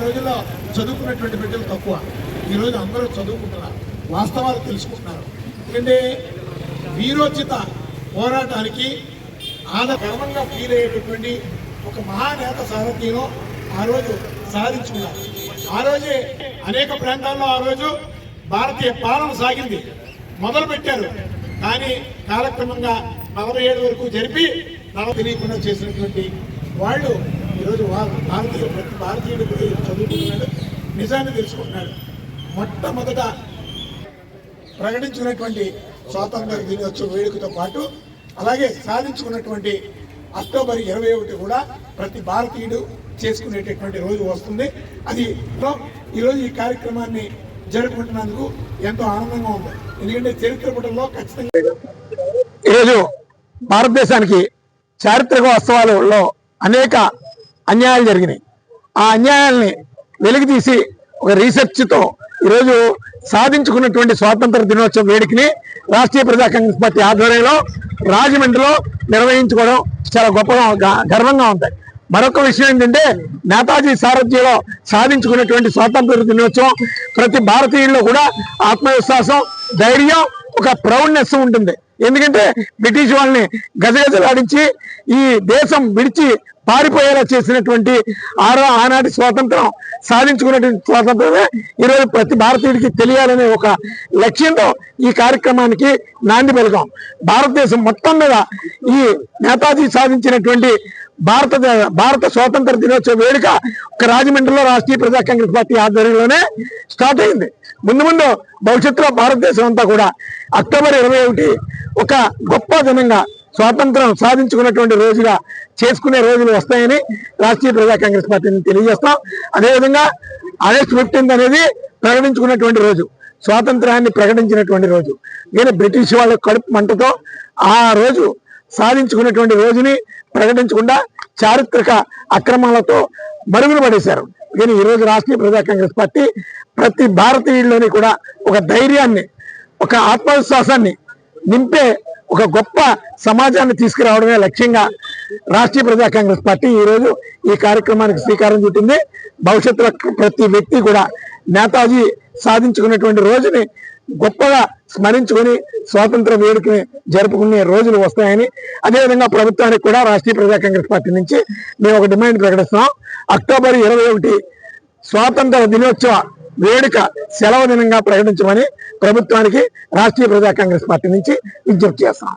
రోజుల్లో చదువుకున్నటువంటి బిడ్డలు తక్కువ. ఈరోజు అందరూ చదువుకుంటున్నారు. వాస్తవాలు తెలుసుకుంటున్నారు. ఎందుకంటే వీరోచిత పోరాటానికి ఆద గర్వంగా ఫీల్ అయ్యేటటువంటి ఒక మహానేత సారథ్యను ఆ రోజు సాధించుకున్నారు. ఆ రోజే అనేక ప్రాంతాల్లో ఆ రోజు భారతీయ పాలన సాగింది. మొదలు పెట్టారు కానీ కాలక్రమంగా నలభై ఏడు వరకు జరిపి నలభై తెలియకుండా చేసినటువంటి వాళ్ళు ఈరోజు భారతీయ ప్రతి భారతీయుడు చదువుకుంటున్నాడు. నిజాన్ని తెలుసుకుంటున్నాడు. మొట్టమొదట ప్రకటించుకున్నటువంటి స్వాతంత్ర దినోత్సవ వేడుకతో పాటు అలాగే సాధించుకున్నటువంటి అక్టోబర్ ఇరవై ఒకటి కూడా ప్రతి భారతీయుడు చేసుకునేటటువంటి రోజు వస్తుంది. అది ఈరోజు ఈ కార్యక్రమాన్ని జరుపుకుంటున్నందుకు ఎంతో ఆనందంగా ఉంది. ఎందుకంటే చరిత్ర పుటంలో ఖచ్చితంగా ఈరోజు భారతదేశానికి చారిత్రక ఉత్సవాలలో అనేక అన్యాయాలు జరిగినాయి. ఆ అన్యాయాల్ని వెలికితీసి ఒక రీసెర్చ్తో ఈరోజు సాధించుకున్నటువంటి స్వాతంత్ర దినోత్సవ వేడుకని రాష్ట్రీయ ప్రజా కాంగ్రెస్ పార్టీ ఆధ్వర్యంలో రాజమండ్రిలో నిర్వహించుకోవడం చాలా గొప్పగా గర్వంగా ఉంటాయి మరొక విషయం ఏంటంటే నేతాజీ సారథ్యంలో సాధించుకున్నటువంటి స్వాతంత్ర దినోత్సవం ప్రతి భారతీయుల్లో కూడా ఆత్మవిశ్వాసం ధైర్యం ఒక ప్రౌడ్నెస్ ఉంటుంది. ఎందుకంటే బ్రిటిష్ వాళ్ళని గజగజలాడించి ఈ దేశం విడిచి పారిపోయేలా చేసినటువంటి ఆరో ఆనాటి స్వాతంత్రం సాధించుకున్నటువంటి స్వాతంత్రమే ఈరోజు ప్రతి భారతీయుడికి తెలియాలనే ఒక లక్ష్యంతో ఈ కార్యక్రమానికి నాంది పలికాం. భారతదేశం మొత్తం మీద ఈ నేతాజీ సాధించినటువంటి భారత భారత స్వాతంత్ర దినోత్సవ వేడుక ఒక రాజమండ్రిలో రాష్ట్రీయ ప్రజా కాంగ్రెస్ పార్టీ ఆధ్వర్యంలోనే స్టార్ట్ అయింది. ముందు ముందు భవిష్యత్తులో భారతదేశం అంతా కూడా అక్టోబర్ ఇరవై ఒకటి ఒక గొప్ప దినంగా స్వాతంత్రం సాధించుకున్నటువంటి రోజుగా చేసుకునే రోజులు వస్తాయని రాష్ట్రీయ ప్రజా కాంగ్రెస్ పార్టీని తెలియజేస్తాం అదేవిధంగా ఆగస్టు ఫిఫ్టీన్త్ అనేది ప్రకటించుకున్నటువంటి రోజు స్వాతంత్రాన్ని ప్రకటించినటువంటి రోజు. నేను బ్రిటిష్ వాళ్ళ కడుపు మంటతో ఆ రోజు సాధించుకున్నటువంటి రోజుని ప్రకటించకుండా చారిత్రక అక్రమాలతో మరుగున పడేశారు. కానీ ఈరోజు రాష్ట్రీయ ప్రజా కాంగ్రెస్ పార్టీ ప్రతి భారతీయుల్లోని కూడా ఒక ధైర్యాన్ని ఒక ఆత్మవిశ్వాసాన్ని నింపే ఒక గొప్ప సమాజాన్ని తీసుకురావడమే లక్ష్యంగా రాష్ట్రీయ ప్రజా కాంగ్రెస్ పార్టీ ఈ రోజు ఈ కార్యక్రమానికి శ్రీకారం చుట్టింది. భవిష్యత్తులో ప్రతి వ్యక్తి కూడా నేతాజీ సాధించుకున్నటువంటి రోజుని గొప్పగా స్మరించుకొని స్వాతంత్ర వేడుకని జరుపుకునే రోజులు వస్తాయని అదేవిధంగా ప్రభుత్వానికి కూడా రాష్ట్రీయ ప్రజా కాంగ్రెస్ పార్టీ నుంచి మేము ఒక డిమాండ్ ప్రకటిస్తున్నాం. అక్టోబర్ ఇరవై ఒకటి స్వాతంత్ర దినోత్సవ వేడుక సెలవు దినంగా ప్రకటించమని ప్రభుత్వానికి రాష్ట్రీయ ప్రజా కాంగ్రెస్ పార్టీ నుంచి విజ్ఞప్తి చేస్తున్నాం